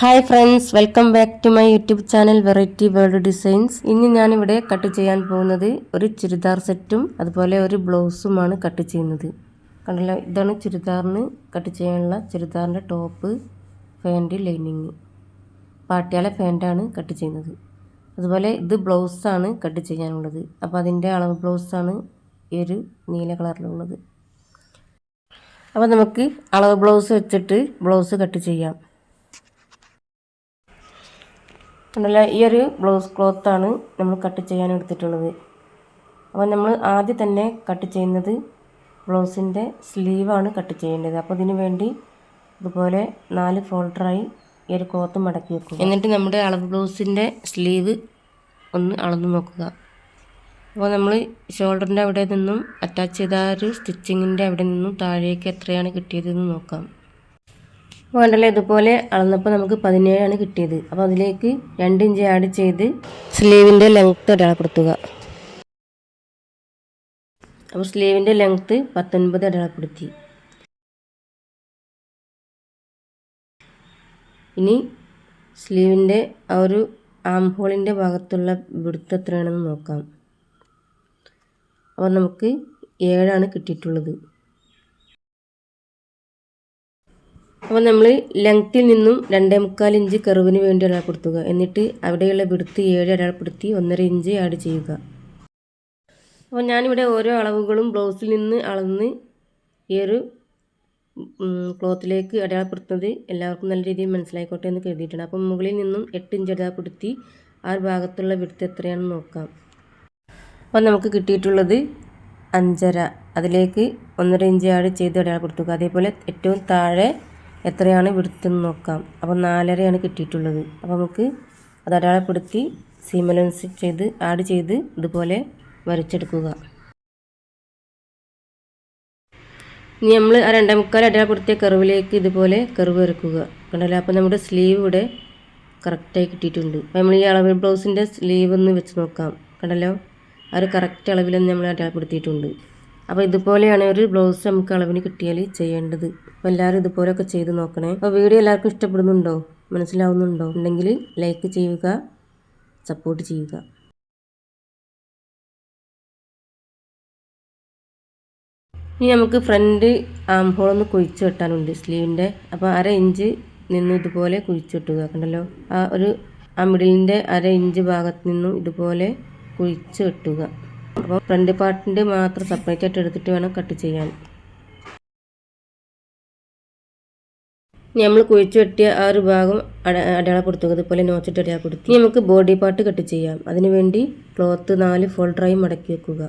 Hi friends welcome back to my YouTube channel variety world designs ഇന്ന് ഞാനിവിടെ cut ചെയ്യാൻ പോകുന്നത് ഒരു ചുരിദാർ സെറ്റും അതുപോലെ ഒരു ബ്ലൗസുമാണ് കട്ട് ചെയ്യുന്നത്. കണ്ടല്ലോ ഇതാണ് ചുരിദാറിന് കട്ട് ചെയ്യാനുള്ള ചുരിദാറിന്റെ ടോപ്പ് പാന്റ് ലൈനിങ് പാട്ടിയാലെ ഫാന്റാണ് കട്ട് ചെയ്യുന്നത്. അതുപോലെ ഇത് ബ്ലൗസാണ് കട്ട് ചെയ്യാനുള്ളത്. അപ്പോൾ അതിന്റെ അളവ് ബ്ലൗസാണ് ഈ ഒരു നീല കളറിലുള്ളത്. അപ്പോൾ നമുക്ക് അളവ് ബ്ലൗസ് വെച്ചിട്ട് ബ്ലൗസ് കട്ട് ചെയ്യാം. കണ്ടല്ലോ ഈ ഒരു ബ്ലൗസ് ക്ലോത്താണ് നമ്മൾ കട്ട് ചെയ്യാൻ എടുത്തിട്ടുള്ളത്. അപ്പോൾ നമ്മൾ ആദ്യം തന്നെ കട്ട് ചെയ്യുന്നത് ബ്ലൗസിന്റെ സ്ലീവാണ് കട്ട് ചെയ്യേണ്ടത്. അപ്പോൾ ഇതിനു വേണ്ടി ഇതുപോലെ നാല് ഫോൾഡറായി ഈ ഒരു ക്ലോത്ത് മടക്കി വെക്കും എന്നിട്ട് നമ്മുടെ അളവ് ബ്ലൗസിന്റെ സ്ലീവ് ഒന്ന് അളന്ന് നോക്കുക. അപ്പോൾ നമ്മൾ ഷോൾഡറിന്റെ അവിടെ നിന്നും അറ്റാച്ച് ചെയ്ത ആ ഒരു സ്റ്റിച്ചിങ്ങിന്റെ അവിടെ നിന്നും താഴേക്ക് എത്രയാണ് കിട്ടിയതെന്ന് നോക്കാം. വേണ്ടല്ലോ? ഇതുപോലെ അളന്നപ്പോൾ നമുക്ക് പതിനേഴാണ് കിട്ടിയത്. അപ്പോൾ അതിലേക്ക് രണ്ട് ഇഞ്ച് ആഡ് ചെയ്ത് സ്ലീവിന്റെ ലെങ്ത്ത് അടയാളപ്പെടുത്തുക അപ്പോൾ സ്ലീവിന്റെ ലെങ്ത്ത് പത്തൊൻപത് അടയാളപ്പെടുത്തി ഇനി സ്ലീവിന്റെ ആ ഒരു ആം ഹോളിന്റെ ഭാഗത്തുള്ള വിടുത്ത് എത്രയാണെന്ന് നോക്കാം. അപ്പോൾ നമുക്ക് ഏഴാണ് കിട്ടിയിട്ടുള്ളത്. അപ്പോൾ നമ്മൾ ലെങ്ത്തിൽ നിന്നും രണ്ടേ മുക്കാൽ ഇഞ്ച് കർവിന് വേണ്ടി അടയാളപ്പെടുത്തുക എന്നിട്ട് അവിടെയുള്ള വിടുത്ത് ഏഴ് അടയാളപ്പെടുത്തി ഒന്നര ഇഞ്ച് ആഡ് ചെയ്യുക. അപ്പോൾ ഞാനിവിടെ ഓരോ അളവുകളും ബ്ലൗസിൽ നിന്ന് അളന്ന് ഈ ഒരു ക്ലോത്തിലേക്ക് അടയാളപ്പെടുത്തുന്നത് എല്ലാവർക്കും നല്ല രീതിയിൽ മനസ്സിലായിക്കോട്ടെ എന്ന് കരുതിയിട്ടുണ്ട് അപ്പം മുകളിൽ നിന്നും എട്ട് ഇഞ്ച് അടയാളപ്പെടുത്തി ആ ഒരു ഭാഗത്തുള്ള വിടുത്ത് എത്രയാണെന്ന് നോക്കാം. അപ്പോൾ നമുക്ക് കിട്ടിയിട്ടുള്ളത് അഞ്ചര. അതിലേക്ക് ഒന്നര ഇഞ്ച് ആഡ് ചെയ്ത് അടയാളപ്പെടുത്തുക അതേപോലെ ഏറ്റവും താഴെ എത്രയാണ് വിടുത്തെന്ന് നോക്കാം. അപ്പോൾ നാലരയാണ് കിട്ടിയിട്ടുള്ളത്. അപ്പോൾ നമുക്ക് അത് അടയാളപ്പെടുത്തി സീമലൻസ് ചെയ്ത് ആഡ് ചെയ്ത് ഇതുപോലെ വരച്ചെടുക്കുക. ഇനി നമ്മൾ ആ രണ്ടേ മുക്കാൽ അടയാളപ്പെടുത്തിയ കറിവിലേക്ക് ഇതുപോലെ കറിവ് വരക്കുക. കണ്ടല്ലോ? അപ്പോൾ നമ്മുടെ സ്ലീവ് ഇവിടെ കറക്റ്റായി കിട്ടിയിട്ടുണ്ട്. അപ്പോൾ നമ്മൾ ഈ അളവ് ബ്ലൗസിന്റെ സ്ലീവ് ഒന്ന് വെച്ച് നോക്കാം. കണ്ടല്ലോ? ആ ഒരു കറക്റ്റ് അളവിൽ നമ്മൾ അടയാളപ്പെടുത്തിയിട്ടുണ്ട്. അപ്പോൾ ഇതുപോലെയാണ് ഒരു ബ്ലൗസ് നമുക്ക് അളവിന് കിട്ടിയാൽ ചെയ്യേണ്ടത്. എല്ലാവരും ഇതുപോലെയൊക്കെ ചെയ്ത് നോക്കണേ. അപ്പോൾ വീഡിയോ എല്ലാവർക്കും ഇഷ്ടപ്പെടുന്നുണ്ടോ? മനസ്സിലാവുന്നുണ്ടോ? ഉണ്ടെങ്കിൽ ലൈക്ക് ചെയ്യുക സപ്പോർട്ട് ചെയ്യുക. ഇനി നമുക്ക് ഫ്രണ്ട് ആം ഹോൾ ഒന്ന് കുഴിച്ചു വെട്ടാനുണ്ട് സ്ലീവിന്റെ അപ്പോൾ അര ഇഞ്ച് നിന്ന് ഇതുപോലെ കുഴിച്ചു വെട്ടുക കണ്ടല്ലോ? ആ ഒരു ആ മിഡിലിന്റെ അര ഇഞ്ച് ഭാഗത്ത് നിന്നും ഇതുപോലെ കുഴിച്ചു വെട്ടുക. അപ്പോൾ ഫ്രണ്ട് പാർട്ടിന്റെ മാത്രം സെപ്പറേറ്റ് ആയിട്ട് എടുത്തിട്ട് വേണം കട്ട് ചെയ്യാൻ. നമ്മൾ കുഴിച്ചു വെട്ടിയ ആ ഒരു ഭാഗം അട അടയാളപ്പെടുത്തുക. അതുപോലെ നോച്ചിട്ട് അടയാളപ്പെടുത്തി. നമുക്ക് ബോഡി പാർട്ട് കട്ട് ചെയ്യാം. അതിനുവേണ്ടി ക്ലോത്ത് നാല് ഫോൾഡറായി മടക്കി വെക്കുക.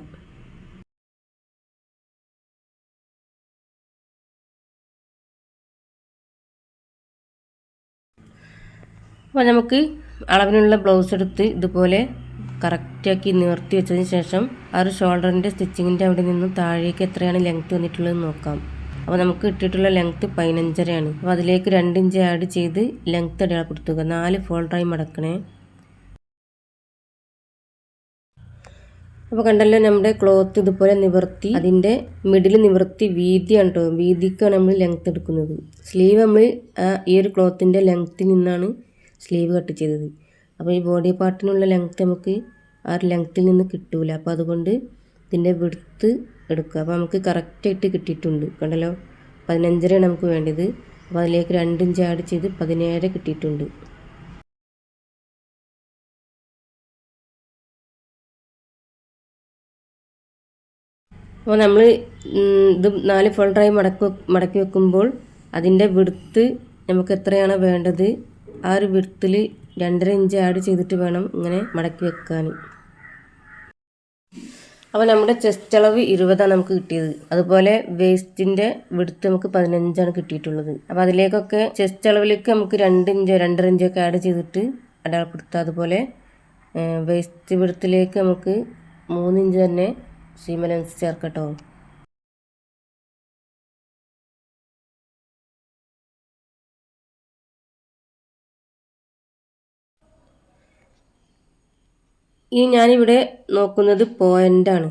അപ്പോൾ നമുക്ക് അളവിനുള്ള ബ്ലൗസ് എടുത്ത് ഇതുപോലെ കറക്റ്റാക്കി നിവർത്തി വെച്ചതിന് ശേഷം ആ ഒരു ഷോൾഡറിന്റെ സ്റ്റിച്ചിങ്ങിന്റെ അവിടെ നിന്നും താഴേക്ക് എത്രയാണ് ലെങ്ത് വന്നിട്ടുള്ളതെന്ന് നോക്കാം. അപ്പോൾ നമുക്ക് ഇട്ടിട്ടുള്ള ലെങ്ത്ത് പതിനഞ്ചരയാണ്. അപ്പോൾ അതിലേക്ക് രണ്ട് ഇഞ്ച് ആഡ് ചെയ്ത് ലെങ്ത്ത് അടയാളപ്പെടുത്തുക നാല് ഫോൾഡറായി മടക്കണേ. അപ്പോൾ കണ്ടല്ലോ നമ്മുടെ ക്ലോത്ത് ഇതുപോലെ നിവർത്തി. അതിന്റെ മിഡിൽ നിവർത്തി വീതിയാണ് കേട്ടോ വീതിക്കാണ് നമ്മൾ ലെങ്ത്ത് എടുക്കുന്നത്. സ്ലീവ് നമ്മൾ ഈ ഒരു ക്ലോത്തിന്റെ ലെങ്ത്തിൽ നിന്നാണ് സ്ലീവ് കട്ട് ചെയ്തത്. അപ്പോൾ ഈ ബോഡി പാർട്ടിനുള്ള ലെങ്ത്ത് നമുക്ക് ആ ഒരു ലെങ്ത്തിൽ നിന്ന് കിട്ടൂല. അപ്പോൾ അതുകൊണ്ട് ഇതിന്റെ വിടുത്ത് എടുക്കുക. അപ്പോൾ നമുക്ക് കറക്റ്റായിട്ട് കിട്ടിയിട്ടുണ്ട്. കണ്ടല്ലോ? പതിനഞ്ചരയാണ് നമുക്ക് വേണ്ടത്. അപ്പോൾ അതിലേക്ക് രണ്ടിഞ്ച് ആഡ് ചെയ്ത് പതിനേഴ് കിട്ടിയിട്ടുണ്ട്. അപ്പോൾ നമ്മൾ ഇത് നാല് ഫോൾഡറായി മടക്കി മടക്കി വെക്കുമ്പോൾ അതിന്റെ വിടുത്ത് നമുക്ക് എത്രയാണ് വേണ്ടത് ആ ഒരു വിടുത്തിൽ രണ്ടര ഇഞ്ച് ആഡ് ചെയ്തിട്ട് വേണം ഇങ്ങനെ മടക്കി വെക്കാൻ അപ്പോൾ നമ്മുടെ ചെസ്റ്റ് അളവ് ഇരുപതാണ് നമുക്ക് കിട്ടിയത്. അതുപോലെ വേസ്റ്റിന്റെ വിടുത്ത് നമുക്ക് പതിനഞ്ചാണ് കിട്ടിയിട്ടുള്ളത്. അപ്പോൾ അതിലേക്കൊക്കെ ചെസ്റ്റ് അളവിലേക്ക് നമുക്ക് രണ്ട് ഇഞ്ചോ രണ്ടര ഇഞ്ചൊക്കെ ആഡ് ചെയ്തിട്ട് അടയാളപ്പെടുത്താം അതുപോലെ വേസ്റ്റ് വിടുത്തിലേക്ക് നമുക്ക് മൂന്നിഞ്ച് തന്നെ സീമലൻസ് ചേർക്കട്ടോ ഇനി ഞാനിവിടെ നോക്കുന്നത് പോയിന്റാണ്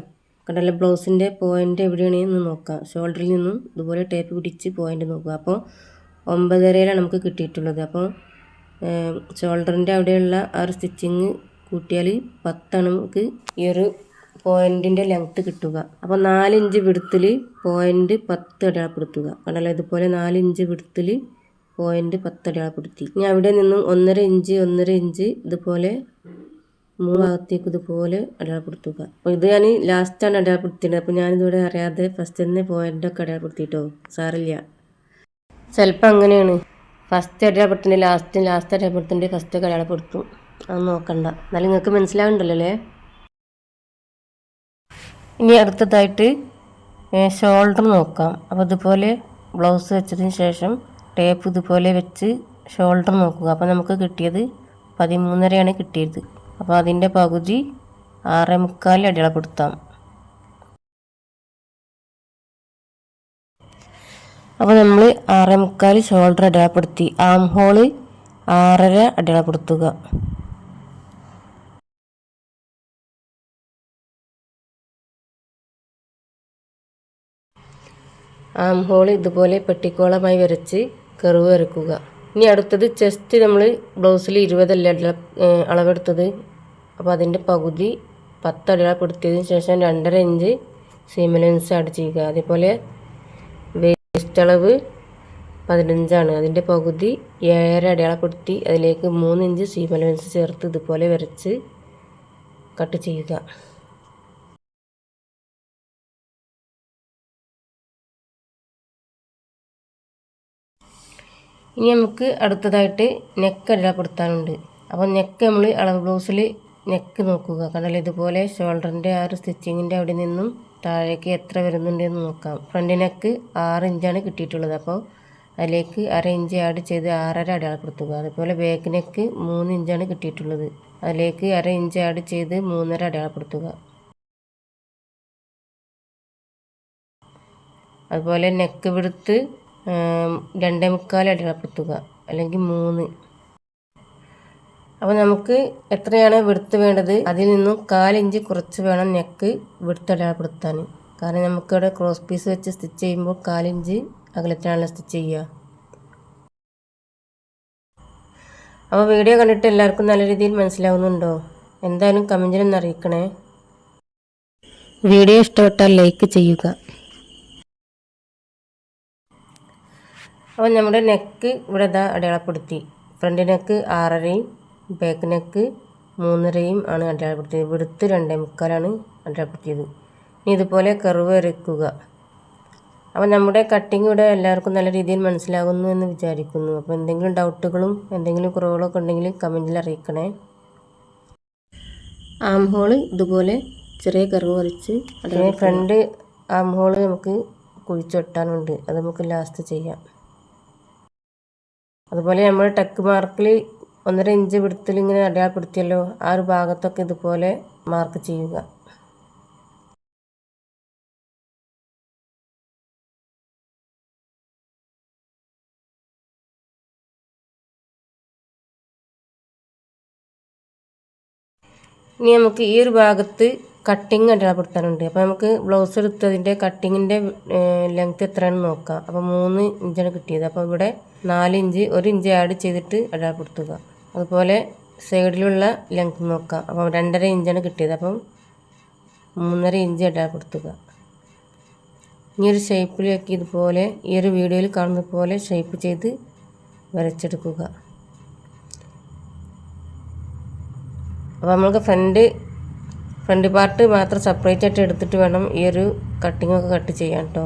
കണ്ടല്ലോ? ബ്ലൗസിന്റെ പോയിന്റ് എവിടെയാണ് എന്ന് നോക്കാം. ഷോൾഡറിൽ നിന്നും ഇതുപോലെ ടേപ്പ് പിടിച്ച് പോയിന്റ് നോക്കുക. അപ്പോൾ ഒമ്പതരയിലാണ് നമുക്ക് കിട്ടിയിട്ടുള്ളത്. അപ്പോൾ ഷോൾഡറിന്റെ അവിടെയുള്ള ആ ഒരു സ്റ്റിച്ചിങ് കൂട്ടിയാൽ പത്താണ് നമുക്ക് ഈ ഒരു പോയിന്റിന്റെ ലെങ്ത്ത് കിട്ടുക. അപ്പോൾ നാലിഞ്ച് വിടുത്തിൽ പോയിന്റ് പത്ത് അടയാളപ്പെടുത്തുക. കണ്ടല്ലോ? ഇതുപോലെ നാലിഞ്ച് വിടുത്തിൽ പോയിന്റ് പത്ത് അടയാളപ്പെടുത്തി. ഇനി അവിടെ നിന്നും ഒന്നര ഇഞ്ച് ഒന്നര ഇഞ്ച് ഇതുപോലെ മൂന്ന് ഭാഗത്തേക്ക് ഇതുപോലെ അടയാളപ്പെടുത്തുക. അപ്പോൾ ഇത് ഞാൻ ലാസ്റ്റാണ് അടയാളപ്പെടുത്തിയത് അപ്പോൾ ഞാനിതുവരെ അറിയാതെ ഫസ്റ്റ് തന്നെ പോയിന്റൊക്കെ അടയാളപ്പെടുത്തിയിട്ടോ സാറില്ല. ചിലപ്പോൾ അങ്ങനെയാണ്. ഫസ്റ്റ് അടയാളപ്പെടുത്തേണ്ടത് ലാസ്റ്റ് ലാസ്റ്റ് അടയാളപ്പെടുത്തേണ്ടത് ഫസ്റ്റ് അടയാളപ്പെടുത്തും. അത് നോക്കണ്ട. എന്നാലും നിങ്ങൾക്ക് മനസ്സിലാവുന്നുണ്ടല്ലോ അല്ലേ? ഇനി അടുത്തതായിട്ട് ഷോൾഡർ നോക്കാം. അപ്പോൾ ഇതുപോലെ ബ്ലൗസ് വെച്ചതിന് ശേഷം ടേപ്പ് ഇതുപോലെ വെച്ച് ഷോൾഡർ നോക്കുക. അപ്പോൾ നമുക്ക് കിട്ടിയത് പതിമൂന്നരയാണ് കിട്ടിയത്. അപ്പോൾ അതിന്റെ പകുതി ആറേ മുക്കാൽ അടയാളപ്പെടുത്താം അപ്പോൾ നമ്മൾ ആറേ മുക്കാൽ ഷോൾഡർ അടയാളപ്പെടുത്തി ആം ഹോൾ ആറര അടയാളപ്പെടുത്തുക ആം ഹോൾ ഇതുപോലെ പെട്ടിക്കോളമായി വരച്ച് കറിവ് വരക്കുക ഇനി അടുത്തത് ചെസ്റ്റ് നമ്മൾ ബ്ലൗസിൽ ഇരുപതല്ല അളവെടുത്തത്? അപ്പോൾ അതിന്റെ പകുതി പത്തടികൾ പിടുത്തിയതിന് ശേഷം രണ്ടര ഇഞ്ച് സീം ലെൻസ് ആഡ് ചെയ്യുക. അതേപോലെ വേസ്റ്റ് അളവ് പതിനഞ്ചാണ്. അതിന്റെ പകുതി ഏഴര അടയാളപ്പെടുത്തി അതിലേക്ക് മൂന്ന് ഇഞ്ച് സീമലൻസ് ചേർത്ത് ഇതുപോലെ വരച്ച് കട്ട് ചെയ്യുക. ഇനി നമുക്ക് അടുത്തതായിട്ട് നെക്ക് അടയാളപ്പെടുത്താനുണ്ട് അപ്പോൾ നെക്ക് നമ്മൾ അളവ് ബ്ലൗസിൽ നെക്ക് നോക്കുക. കണ്ടല്ലോ ഇതുപോലെ ഷോൾഡറിന്റെ ആ ഒരു സ്റ്റിച്ചിങ്ങിന്റെ അവിടെ നിന്നും താഴേക്ക് എത്ര വരുന്നുണ്ടെന്ന് നോക്കാം. ഫ്രണ്ട് നെക്ക് ആറ് ഇഞ്ചാണ് കിട്ടിയിട്ടുള്ളത്. അപ്പോൾ അതിലേക്ക് അര ഇഞ്ച് ആഡ് ചെയ്ത് ആറര അടയാളപ്പെടുത്തുക. അതുപോലെ ബാക്ക് നെക്ക് മൂന്ന് ഇഞ്ചാണ് കിട്ടിയിട്ടുള്ളത്. അതിലേക്ക് അര ഇഞ്ച് ആഡ് ചെയ്ത് മൂന്നര അടയാളപ്പെടുത്തുക. അതുപോലെ നെക്ക് വിടുത്ത് രണ്ടേ മുക്കാൽ അടയാളപ്പെടുത്തുക. അല്ലെങ്കിൽ മൂന്ന്. അപ്പോൾ നമുക്ക് എത്രയാണ് വെടുത്ത് വേണ്ടത്? അതിൽ നിന്നും കാലിഞ്ച് കുറച്ച് വേണം നെക്ക് വെടുത്ത് അടയാളപ്പെടുത്താൻ കാരണം നമുക്കിവിടെ ക്രോസ് പീസ് വെച്ച് സ്റ്റിച്ച് ചെയ്യുമ്പോൾ കാലിഞ്ച് അകലത്തിനാണല്ലോ സ്റ്റിച്ച് ചെയ്യുക. അപ്പോൾ വീഡിയോ കണ്ടിട്ട് എല്ലാവർക്കും നല്ല രീതിയിൽ മനസ്സിലാവുന്നുണ്ടോ? എന്തായാലും കമന്റിലൊന്ന് അറിയിക്കണേ. വീഡിയോ ഇഷ്ടപ്പെട്ടാൽ ലൈക്ക് ചെയ്യുക. അപ്പോൾ നമ്മുടെ നെക്ക് ഇവിടെ ഇതാ അടയാളപ്പെടുത്തി. ഫ്രണ്ട് നെക്ക് ആറരയും ബാക്ക് നെക്ക് മൂന്നരയും ആണ് അടയാളപ്പെടുത്തിയത്. വിടുത്ത് രണ്ടേ മുക്കാലാണ് അടയാളപ്പെടുത്തിയത്. ഇനി ഇതുപോലെ കർവ് വരയ്ക്കുക. അപ്പോൾ നമ്മുടെ കട്ടിങ് ഇവിടെ എല്ലാവർക്കും നല്ല രീതിയിൽ മനസ്സിലാകുന്നു എന്ന് വിചാരിക്കുന്നു. അപ്പോൾ എന്തെങ്കിലും ഡൗട്ടുകളും എന്തെങ്കിലും കുറവുകളൊക്കെ ഉണ്ടെങ്കിൽ കമന്റിൽ അറിയിക്കണേ. ആം ഹോൾ ഇതുപോലെ ചെറിയ കർവ് വരച്ച് അതിന് ഫ്രണ്ട് ആം ഹോൾ നമുക്ക് കുഴിച്ചൊട്ടാനുണ്ട് അത് നമുക്ക് ലാസ്റ്റ് ചെയ്യാം. അതുപോലെ നമ്മൾ ടെക്ക് മാർക്കിൽ ഒന്നര ഇഞ്ച് വിടുത്തിൽ ഇങ്ങനെ അടയാളപ്പെടുത്തിയല്ലോ ആ ഒരു ഭാഗത്തൊക്കെ ഇതുപോലെ മാർക്ക് ചെയ്യുക. ഇനി നമുക്ക് ഈ ഒരു ഭാഗത്ത് കട്ടിങ് അടയാളപ്പെടുത്താനുണ്ട് അപ്പോൾ നമുക്ക് ബ്ലൗസ് എടുത്തതിന്റെ കട്ടിങ്ങിന്റെ ലെങ്ത് എത്രയാണെന്ന് നോക്കാം. അപ്പോൾ മൂന്ന് ഇഞ്ചാണ് കിട്ടിയത്. അപ്പോൾ ഇവിടെ നാല് ഇഞ്ച് ഒരു ഇഞ്ച് ആഡ് ചെയ്തിട്ട് അടയാളപ്പെടുത്തുക അതുപോലെ സൈഡിലുള്ള ലെങ്ത് നോക്കാം. അപ്പോൾ രണ്ടര ഇഞ്ചാണ് കിട്ടിയത്. അപ്പം മൂന്നര ഇഞ്ച് അടയാളപ്പെടുത്തുക ഈ ഒരു ഷേപ്പിലേക്ക് ഇതുപോലെ ഈ ഒരു വീഡിയോയിൽ കാണുന്ന പോലെ ഷേപ്പ് ചെയ്ത് വരച്ചെടുക്കുക. അപ്പോൾ നമ്മൾക്ക് ഫ്രണ്ട് ഫ്രണ്ട് പാർട്ട് മാത്രം സെപ്പറേറ്റ് ആയിട്ട് എടുത്തിട്ട് വേണം ഈ ഒരു കട്ടിങ്ങൊക്കെ കട്ട് ചെയ്യാൻ കേട്ടോ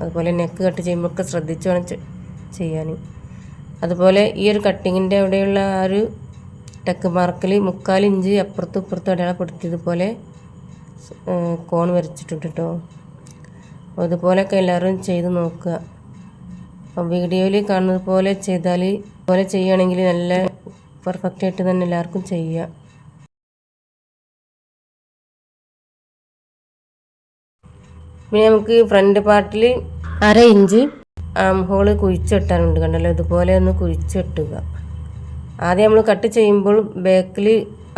അതുപോലെ നെക്ക് കട്ട് ചെയ്യുമ്പോഴൊക്കെ ശ്രദ്ധിച്ച് വേണം ചെയ്യാൻ. അതുപോലെ ഈ ഒരു കട്ടിങ്ങിന്റെ അവിടെയുള്ള ആ ഒരു ടെക്ക് മാർക്കിൽ മുക്കാൽ ഇഞ്ച് അപ്പുറത്തും ഇപ്പുറത്തും അടയാളപ്പെടുത്തിയതുപോലെ കോൺ വരച്ചിട്ടുണ്ട് കേട്ടോ അതുപോലെയൊക്കെ എല്ലാവരും ചെയ്ത് നോക്കുക. അപ്പോൾ വീഡിയോയിൽ കാണുന്നത് പോലെ ചെയ്താൽ പോലെ ചെയ്യുകയാണെങ്കിൽ നല്ല പെർഫെക്റ്റ് ആയിട്ട് തന്നെ എല്ലാവർക്കും ചെയ്യുക. പിന്നെ നമുക്ക് ഫ്രണ്ട് പാർട്ടിൽ അര ഇഞ്ച് ആം ഹോൾ കുഴിച്ചിട്ടാനുണ്ട് കണ്ടല്ലോ. ഇതുപോലെ ഒന്ന് കുഴിച്ചിട്ടുക. ആദ്യം നമ്മൾ കട്ട് ചെയ്യുമ്പോൾ ബാക്കിൽ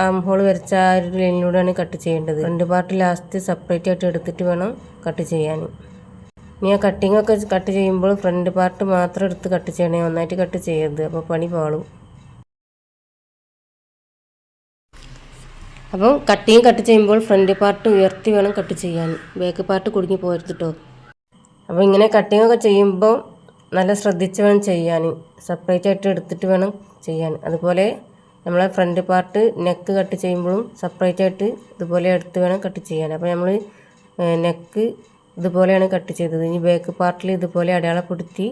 ആം ഹോൾ വരച്ച ആ ഒരു ലൈനിലൂടെയാണ് കട്ട് ചെയ്യേണ്ടത്. ഫ്രണ്ട് പാർട്ട് ലാസ്റ്റ് സെപ്പറേറ്റ് ആയിട്ട് എടുത്തിട്ട് വേണം കട്ട് ചെയ്യാൻ. ഇനി ആ കട്ടിങ്ങൊക്കെ കട്ട് ചെയ്യുമ്പോൾ ഫ്രണ്ട് പാർട്ട് മാത്രം എടുത്ത് കട്ട് ചെയ്യണേ. ഒന്നായിട്ട് കട്ട് ചെയ്യരുത്. അപ്പോൾ പണി പാളും. അപ്പം കട്ടിങ് കട്ട് ചെയ്യുമ്പോൾ ഫ്രണ്ട് പാർട്ട് ഉയർത്തി വേണം കട്ട് ചെയ്യാൻ. ബാക്ക് പാർട്ട് കുടുങ്ങി പോകരുത് കേട്ടോ അപ്പോൾ ഇങ്ങനെ കട്ടിങ് ഒക്കെ ചെയ്യുമ്പോൾ നല്ല ശ്രദ്ധിച്ച് വേണം ചെയ്യാൻ. സെപ്പറേറ്റ് ആയിട്ട് എടുത്തിട്ട് വേണം ചെയ്യാൻ. അതുപോലെ നമ്മളെ ഫ്രണ്ട് പാർട്ട് നെക്ക് കട്ട് ചെയ്യുമ്പോഴും സെപ്പറേറ്റ് ആയിട്ട് ഇതുപോലെ എടുത്ത് വേണം കട്ട് ചെയ്യാൻ. അപ്പോൾ നമ്മൾ നെക്ക് ഇതുപോലെയാണ് കട്ട് ചെയ്തത്. ഇനി ബാക്ക് പാർട്ടിൽ ഇതുപോലെ അടയാളപ്പെടുത്തി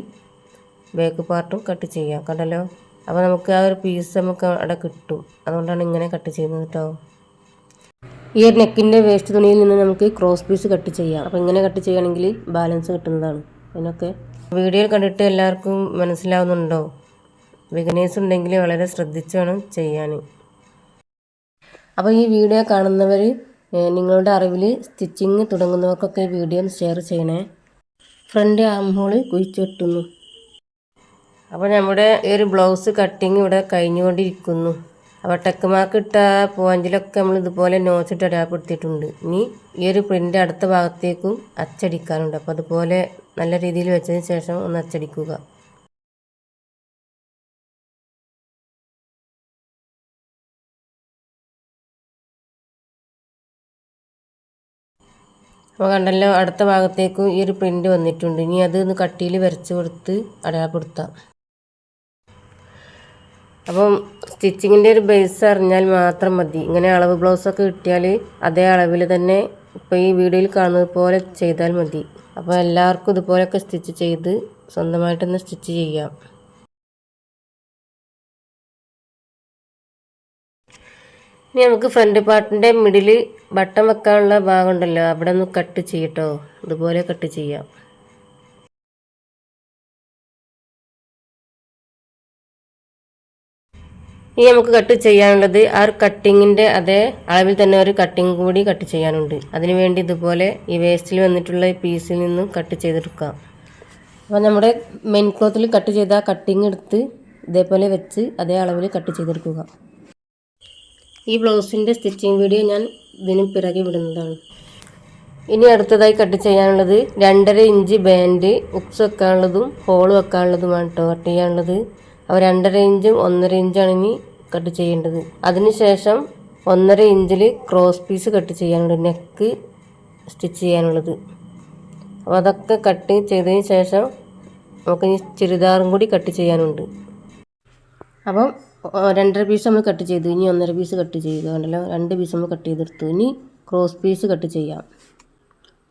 ബാക്ക് പാർട്ടും കട്ട് ചെയ്യാം. കണ്ടല്ലോ? അപ്പോൾ നമുക്ക് ആ ഒരു പീസ് നമുക്ക് അവിടെ കിട്ടും. അതുകൊണ്ടാണ് ഇങ്ങനെ കട്ട് ചെയ്യുന്നത് കേട്ടോ ഈ ഒരു നെക്കിന്റെ വേസ്റ്റ് തുണിയിൽ നിന്ന് നമുക്ക് ക്രോസ് പീസ് കട്ട് ചെയ്യാം. അപ്പോൾ ഇങ്ങനെ കട്ട് ചെയ്യുകയാണെങ്കിൽ ബാലൻസ് കിട്ടുന്നതാണ്. അതിനൊക്കെ വീഡിയോയിൽ കണ്ടിട്ട് എല്ലാവർക്കും മനസ്സിലാവുന്നുണ്ടോ? ബിഗിനേഴ്സ് ഉണ്ടെങ്കിൽ വളരെ ശ്രദ്ധിച്ച് വേണം ചെയ്യാൻ അപ്പോൾ ഈ വീഡിയോ കാണുന്നവർ നിങ്ങളുടെ അറിവിൽ സ്റ്റിച്ചിങ് തുടങ്ങുന്നവർക്കൊക്കെ വീഡിയോ ഷെയർ ചെയ്യണേ. ഫ്രണ്ട് ആം ഹോൾ കുഴിച്ചു വെട്ടുന്നു അപ്പോൾ നമ്മുടെ ഈ ഒരു ബ്ലൗസ് കട്ടിങ് ഇവിടെ കഴിഞ്ഞുകൊണ്ടിരിക്കുന്നു. അപ്പോൾ ടെക്ക് മാർക്ക് ഇട്ട പോയിന്റിലൊക്കെ നമ്മൾ ഇതുപോലെ നോച്ച് ഇട്ട് അടയാളപ്പെടുത്തിയിട്ടുണ്ട്. ഇനി ഈ ഒരു പ്രിന്റ് അടുത്ത ഭാഗത്തേക്കും അച്ചടിക്കാനുണ്ട്. അപ്പോൾ അതുപോലെ നല്ല രീതിയിൽ വെച്ചതിന് ശേഷം ഒന്ന് അച്ചടിക്കുക. അപ്പോൾ കണ്ടല്ലോ അടുത്ത ഭാഗത്തേക്കും ഈ ഒരു പ്രിന്റ് വന്നിട്ടുണ്ട്. ഇനി അത് ഒന്ന് കട്ടിയിൽ വരച്ച് കൊടുത്ത് അടയാളപ്പെടുത്താം. അപ്പം സ്റ്റിച്ചിങ്ങിന്റെ ഒരു ബേസ് അറിഞ്ഞാൽ മാത്രം മതി. ഇങ്ങനെ അളവ് ബ്ലൗസൊക്കെ കിട്ടിയാൽ അതേ അളവിൽ തന്നെ ഇപ്പോൾ ഈ വീഡിയോയിൽ കാണുന്നത് പോലെ ചെയ്താൽ മതി. അപ്പോൾ എല്ലാവർക്കും ഇതുപോലെയൊക്കെ സ്റ്റിച്ച് ചെയ്ത് സ്വന്തമായിട്ട് തന്നെ സ്റ്റിച്ച് ചെയ്യാം. ഇനി നമുക്ക് ഫ്രണ്ട് പാർട്ടിന്റെ മിഡിൽ ബട്ടൺ വെക്കാനുള്ള ഭാഗം ഉണ്ടല്ലോ. അവിടെ ഒന്ന് കട്ട് ചെയ്യട്ടോ. ഇതുപോലെ കട്ട് ചെയ്യാം. ഇനി നമുക്ക് കട്ട് ചെയ്യാനുള്ളത് ആ ഒരു കട്ടിങ്ങിന്റെ അതേ അളവിൽ തന്നെ ഒരു കട്ടിങ് കൂടി കട്ട് ചെയ്യാനുണ്ട്. അതിനുവേണ്ടി ഇതുപോലെ ഈ വേസ്റ്റിൽ വന്നിട്ടുള്ള പീസിൽ നിന്നും കട്ട് ചെയ്തെടുക്കാം അപ്പോൾ നമ്മുടെ മെൻ ക്ലോത്തിൽ കട്ട് ചെയ്ത കട്ടിങ് എടുത്ത് ഇതേപോലെ വെച്ച് അതേ അളവിൽ കട്ട് ചെയ്തെടുക്കുക. ഈ ബ്ലൗസിന്റെ സ്റ്റിച്ചിങ് വീഡിയോ ഞാൻ ഇതിന് പിറകെ വിടുന്നതാണ്. ഇനി അടുത്തതായി കട്ട് ചെയ്യാനുള്ളത് രണ്ടര ഇഞ്ച് ബാൻഡ് ഉക്സ് വെക്കാനുള്ളതും ഹോൾ വെക്കാനുള്ളതുമാണ് കേട്ടോ കട്ട് ചെയ്യാനുള്ളത്. അപ്പോൾ രണ്ടര ഇഞ്ചും ഒന്നര ഇഞ്ചാണ് ഇനി കട്ട് ചെയ്യേണ്ടത്. അതിനുശേഷം ഒന്നര ഇഞ്ചിൽ ക്രോസ് പീസ് കട്ട് ചെയ്യാനുണ്ട് നെക്ക് സ്റ്റിച്ച് ചെയ്യാനുള്ളത്. അപ്പോൾ അതൊക്കെ കട്ട് ചെയ്തതിന് ശേഷം നമുക്ക് ഇനി ചുരിദാറും കൂടി കട്ട് ചെയ്യാനുണ്ട്. അപ്പം രണ്ടര പീസ് നമ്മൾ കട്ട് ചെയ്തു ഇനി ഒന്നര പീസ് കട്ട് ചെയ്യുക കണ്ടല്ലോ? രണ്ട് പീസ് നമ്മൾ കട്ട് ചെയ്തെടുത്തു. ഇനി ക്രോസ് പീസ് കട്ട് ചെയ്യാം.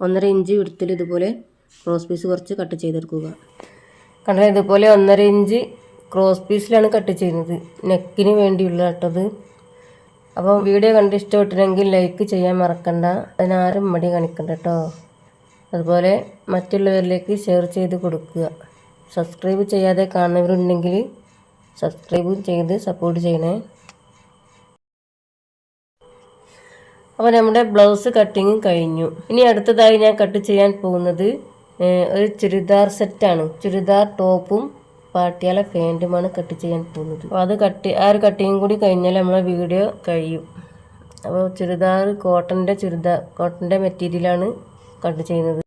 ഒന്നര ഇഞ്ച് വിടുത്തിൽ ഇതുപോലെ ക്രോസ് പീസ് കുറച്ച് കട്ട് ചെയ്തെടുക്കുക. കണ്ടല്ലോ ഇതുപോലെ ഒന്നര ഇഞ്ച് ക്രോസ് പീസിലാണ് കട്ട് ചെയ്യുന്നത്. നെക്കിന് വേണ്ടിയുള്ള കേട്ടത് അപ്പോൾ വീഡിയോ കണ്ട് ഇഷ്ടപ്പെട്ടില്ലെങ്കിൽ ലൈക്ക് ചെയ്യാൻ മറക്കണ്ട. അതിനാരും മടി കാണിക്കണ്ട കേട്ടോ. അതുപോലെ മറ്റുള്ളവരിലേക്ക് ഷെയർ ചെയ്ത് കൊടുക്കുക. സബ്സ്ക്രൈബ് ചെയ്യാതെ കാണുന്നവരുണ്ടെങ്കിൽ സബ്സ്ക്രൈബ് ചെയ്ത് സപ്പോർട്ട് ചെയ്യണേ. അപ്പോൾ നമ്മുടെ ബ്ലൗസ് കട്ടിങ് കഴിഞ്ഞു. ഇനി അടുത്തതായി ഞാൻ കട്ട് ചെയ്യാൻ പോകുന്നത് ഒരു ചുരിദാർ സെറ്റാണ് ചുരിദാർ ടോപ്പും പാട്ടിയാല പാന്റുമാണ് കട്ട് ചെയ്യാൻ പോകുന്നത്. അപ്പോൾ അത് കട്ട് ആ ഒരു കട്ടിങ് കൂടി കഴിഞ്ഞാൽ നമ്മളെ വീഡിയോ കഴിയും. അപ്പോൾ ചുരിദാർ കോട്ടന്റെ ചുരിദാർ കോട്ടന്റെ മെറ്റീരിയലാണ് കട്ട് ചെയ്യുന്നത്.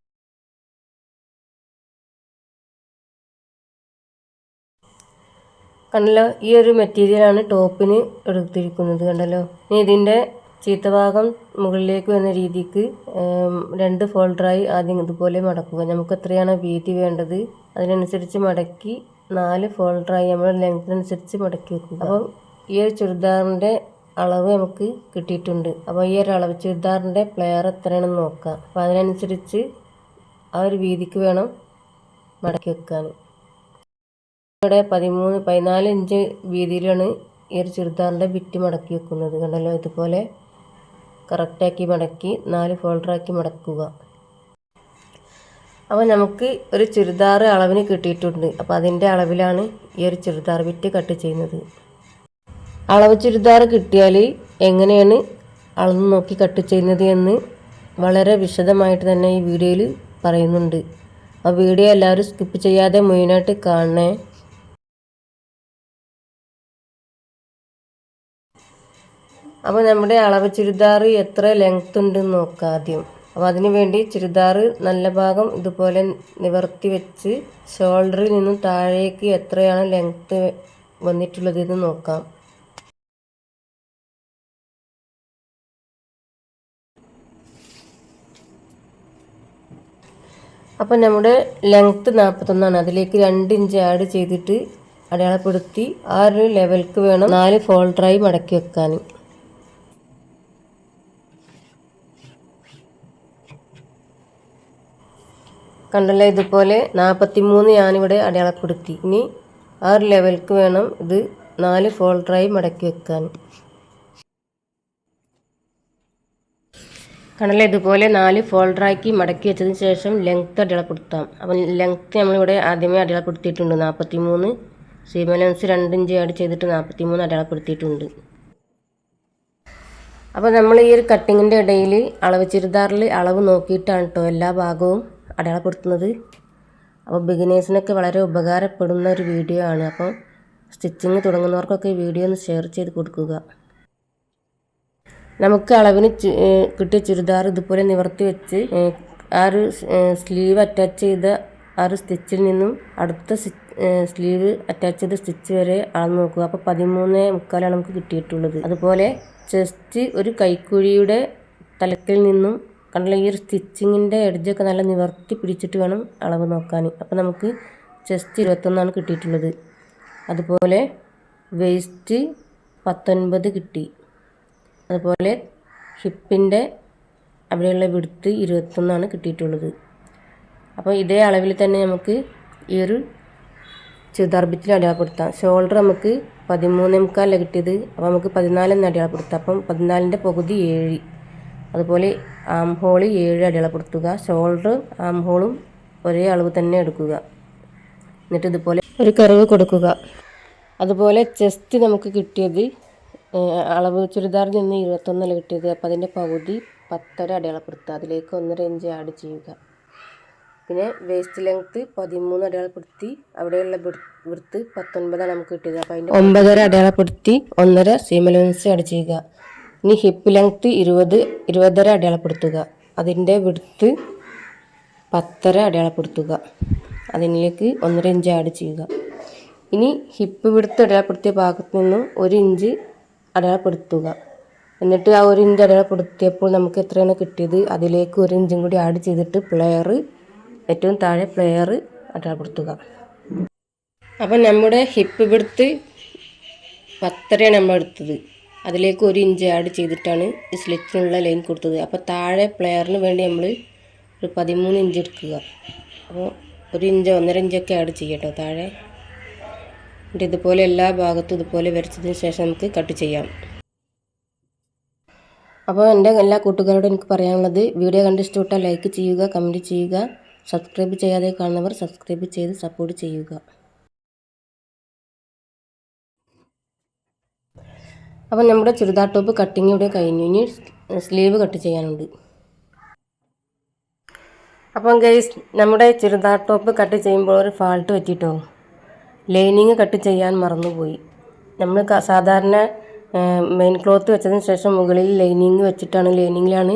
കണ്ടല്ലോ ഈ ഒരു മെറ്റീരിയലാണ് ടോപ്പിന് എടുത്തിരിക്കുന്നത്. കണ്ടല്ലോ ഇനി ഇതിന്റെ ചീത്തഭാഗം മുകളിലേക്ക് വരുന്ന രീതിക്ക് രണ്ട് ഫോൾഡറായി ആദ്യം ഇതുപോലെ മടക്കുക. നമുക്ക് എത്രയാണ് വീതി വേണ്ടത് അതിനനുസരിച്ച് മടക്കി നാല് ഫോൾഡറായി നമ്മൾ ലെങ്ത്തിനനുസരിച്ച് മടക്കി വെക്കുക. അപ്പോൾ ഈ ഒരു ചുരിദാറിന്റെ അളവ് നമുക്ക് കിട്ടിയിട്ടുണ്ട്. അപ്പോൾ ഈ ഒരു അളവ് ചുരിദാറിന്റെ പ്ലെയർ എത്രയാണെന്ന് നോക്കുക അപ്പോൾ അതിനനുസരിച്ച് ആ ഒരു വീതിക്ക് വേണം മടക്കി വെക്കാൻ ഇവിടെ പതിമൂന്ന് പതിനാല് ഇഞ്ച് വീതിയിലാണ് ഈ ഒരു ചുരിദാറിന്റെ ബിറ്റ് മടക്കി വെക്കുന്നത്. കണ്ടല്ലോ? ഇതുപോലെ കറക്റ്റാക്കി മടക്കി നാല് ഫോൾഡറാക്കി മടക്കുക. അപ്പോൾ നമുക്ക് ഒരു ചുരിദാർ അളവിന് കിട്ടിയിട്ടുണ്ട്. അപ്പോൾ അതിന്റെ അളവിലാണ് ഈ ഒരു ചുരിദാർ വിറ്റ് കട്ട് ചെയ്യുന്നത്. അളവ് ചുരിദാർ കിട്ടിയാൽ എങ്ങനെയാണ് അളന്ന് നോക്കി കട്ട് ചെയ്യുന്നത് എന്ന് വളരെ വിശദമായിട്ട് തന്നെ ഈ വീഡിയോയിൽ പറയുന്നുണ്ട്. ആ വീഡിയോ എല്ലാവരും സ്കിപ്പ് ചെയ്യാതെ മുഴുവനായിട്ട് കാണണേ. അപ്പോൾ നമ്മുടെ അളവ് ചുരിദാർ എത്ര ലെങ്ത് ഉണ്ടെന്ന് നോക്കാം ആദ്യം. അപ്പോൾ അതിനു വേണ്ടി ചുരിദാർ നല്ല ഭാഗം ഇതുപോലെ നിവർത്തി വെച്ച് ഷോൾഡറിൽ നിന്നും താഴേക്ക് എത്രയാണ് ലെങ്ത്ത് വന്നിട്ടുള്ളത് എന്ന് നോക്കാം. അപ്പോൾ നമ്മുടെ ലെങ്ത്ത് നാൽപ്പത്തൊന്നാണ് അതിലേക്ക് രണ്ട് ഇഞ്ച് ആഡ് ചെയ്തിട്ട് അടയാളപ്പെടുത്തി ആ ഒരു ലെവൽക്ക് വേണം നാല് ഫോൾഡറായി മടക്കി വെക്കാൻ. കണ്ടല്ലോ ഇതുപോലെ നാൽപ്പത്തി മൂന്ന് ഞാനിവിടെ അടയാളപ്പെടുത്തി. ഇനി ആ ഒരു ലെവൽക്ക് വേണം ഇത് നാല് ഫോൾഡറായി മടക്കി വെക്കാൻ. കണ്ടല്ലോ ഇതുപോലെ നാല് ഫോൾഡറാക്കി മടക്കി വെച്ചതിന് ശേഷം ലെങ്ത്ത് അടയാളപ്പെടുത്താം. അപ്പം ലെങ്ത്ത് നമ്മളിവിടെ ആദ്യമേ അടയാളപ്പെടുത്തിയിട്ടുണ്ട്. നാൽപ്പത്തി മൂന്ന് സീമലൻസ് രണ്ട് ഇഞ്ച് ആഡ് ചെയ്തിട്ട് നാൽപ്പത്തി മൂന്ന് അടയാളപ്പെടുത്തിയിട്ടുണ്ട്. അപ്പോൾ നമ്മൾ ഈ ഒരു കട്ടിങ്ങിന്റെ ഇടയിൽ അളവ് ചുരിദാറിൽ അളവ് നോക്കിയിട്ടാണ് കേട്ടോ എല്ലാ ഭാഗവും. അടയാളപ്പെടുത്തുന്നത്. അപ്പോൾ ബിഗിനേഴ്സിനൊക്കെ വളരെ ഉപകാരപ്പെടുന്ന ഒരു വീഡിയോ ആണ്. അപ്പോൾ സ്റ്റിച്ചിങ് തുടങ്ങുന്നവർക്കൊക്കെ ഈ വീഡിയോ ഒന്ന് ഷെയർ ചെയ്ത് കൊടുക്കുക. നമുക്ക് അളവിന് കിട്ടിയ ചുരിദാർ ഇതുപോലെ നിവർത്തി വെച്ച് ആ ഒരു സ്ലീവ് അറ്റാച്ച് ചെയ്ത ആ ഒരു സ്റ്റിച്ചിൽ നിന്നും അടുത്ത സ്ലീവ് അറ്റാച്ച് ചെയ്ത സ്റ്റിച്ച് വരെ അളന്ന് നോക്കുക. അപ്പോൾ പതിമൂന്ന് മുക്കാലാണ് നമുക്ക് കിട്ടിയിട്ടുള്ളത്. അതുപോലെ ചെസ്റ്റ് ഒരു കൈക്കുഴിയുടെ തലത്തിൽ നിന്നും കണ്ടല്ലോ ഈ ഒരു സ്റ്റിച്ചിങ്ങിന്റെ എഡ്ജൊക്കെ നല്ല നിവർത്തി പിടിച്ചിട്ട് വേണം അളവ് നോക്കാൻ. അപ്പോൾ നമുക്ക് ചെസ്റ്റ് ഇരുപത്തൊന്നാണ് കിട്ടിയിട്ടുള്ളത്. അതുപോലെ വേസ്റ്റ് പത്തൊൻപത് കിട്ടി. അതുപോലെ ഹിപ്പിന്റെ അവിടെയുള്ള വിടുത്ത് ഇരുപത്തൊന്നാണ് കിട്ടിയിട്ടുള്ളത്. അപ്പോൾ ഇതേ അളവിൽ തന്നെ നമുക്ക് ഈ ഒരു ചുരിദാർ ബിറ്റിൽ അടയാളപ്പെടുത്താം. ഷോൾഡർ നമുക്ക് പതിമൂന്നേ മുക്കാലല്ല കിട്ടിയത്. അപ്പോൾ നമുക്ക് പതിനാലെന്ന് അടയാളപ്പെടുത്താം. അപ്പം പതിനാലിന്റെ പകുതി ഏഴ്. അതുപോലെ ആം ഹോൾ ഏഴ് അടയാളപ്പെടുത്തുക ഷോൾഡർ ആം ഹോളും ഒരേ അളവ് തന്നെ എടുക്കുക. എന്നിട്ട് ഇതുപോലെ ഒരു കറിവ് കൊടുക്കുക. അതുപോലെ ചെസ്റ്റ് നമുക്ക് കിട്ടിയത് അളവ് ചുരിദാറിൽ നിന്ന് ഇരുപത്തൊന്നല്ല കിട്ടിയത്. അപ്പോൾ അതിന്റെ പകുതി പത്തര അടയാളപ്പെടുത്തുക അതിലേക്ക് ഒന്നര ഇഞ്ച് ആഡ് ചെയ്യുക. പിന്നെ വേസ്റ്റ് ലെങ്ത്ത് പതിമൂന്ന് അടയാളപ്പെടുത്തി അവിടെയുള്ള വൃത്ത് പത്തൊൻപതാണ് നമുക്ക് കിട്ടിയത്. അപ്പോൾ അതിന്റെ ഒമ്പതര അടയാളപ്പെടുത്തി ഒന്നര സീമ ലെൻസ് ആഡ് ചെയ്യുക. ഇനി ഹിപ്പ് ലെങ്ത്ത് ഇരുപത് ഇരുപതര അടയാളപ്പെടുത്തുക. അതിന്റെ വിടുത്ത് പത്തര അടയാളപ്പെടുത്തുക. അതിനിലേക്ക് ഒന്നര ഇഞ്ച് ആഡ് ചെയ്യുക. ഇനി ഹിപ്പ് വിടുത്ത് അടയാളപ്പെടുത്തിയ ഭാഗത്ത് നിന്നും ഒരു ഇഞ്ച് അടയാളപ്പെടുത്തുക. എന്നിട്ട് ആ ഒരു ഇഞ്ച് അടയാളപ്പെടുത്തിയപ്പോൾ നമുക്ക് എത്രയാണ് കിട്ടിയത്? അതിലേക്ക് ഒരു ഇഞ്ചും കൂടി ആഡ് ചെയ്തിട്ട് പ്ലെയർ ഏറ്റവും താഴെ പ്ലെയർ അടയാളപ്പെടുത്തുക. അപ്പം നമ്മുടെ ഹിപ്പ് വിടുത്ത് പത്തരയാണ് നമ്മൾ എടുത്തത്. അതിലേക്ക് ഒരു ഇഞ്ച് ആഡ് ചെയ്തിട്ടാണ് സ്ലിറ്റിനുള്ള ലൈൻ കൊടുത്തത്. അപ്പോൾ താഴെ പ്ലെയറിന് വേണ്ടി നമ്മൾ ഒരു പതിമൂന്ന് ഇഞ്ച് എടുക്കുക. അപ്പോൾ ഒരു ഇഞ്ച് ഒന്നര ഇഞ്ചൊക്കെ ആഡ് ചെയ്യട്ടോ താഴെ. എന്നിട്ട് ഇതുപോലെ എല്ലാ ഭാഗത്തും ഇതുപോലെ വരച്ചതിന് ശേഷം നമുക്ക് കട്ട് ചെയ്യാം. അപ്പോൾ എന്റെ എല്ലാ കൂട്ടുകാരോടും എനിക്ക് പറയാനുള്ളത് വീഡിയോ കണ്ട് ഇഷ്ടപ്പെട്ടാൽ ലൈക്ക് ചെയ്യുക കമന്റ് ചെയ്യുക സബ്സ്ക്രൈബ് ചെയ്യാതെ കാണുന്നവർ സബ്സ്ക്രൈബ് ചെയ്ത് സപ്പോർട്ട് ചെയ്യുക. അപ്പം നമ്മുടെ ചുരിദാർ ടോപ്പ് കട്ടിങ് ഇവിടെ കഴിഞ്ഞു. ഇനി സ്ലീവ് കട്ട് ചെയ്യാനുണ്ട്. അപ്പം ഗൈസ് നമ്മുടെ ചുരിദാർ ടോപ്പ് കട്ട് ചെയ്യുമ്പോൾ ഒരു ഫാൾട്ട് പറ്റിയിട്ടോ ലൈനിങ് കട്ട് ചെയ്യാൻ മറന്നുപോയി. നമ്മൾ സാധാരണ മെയിൻ ക്ലോത്ത് വെച്ചതിന് ശേഷം മുകളിൽ ലൈനിങ് വെച്ചിട്ടാണ് ലൈനിങ്ങിലാണ്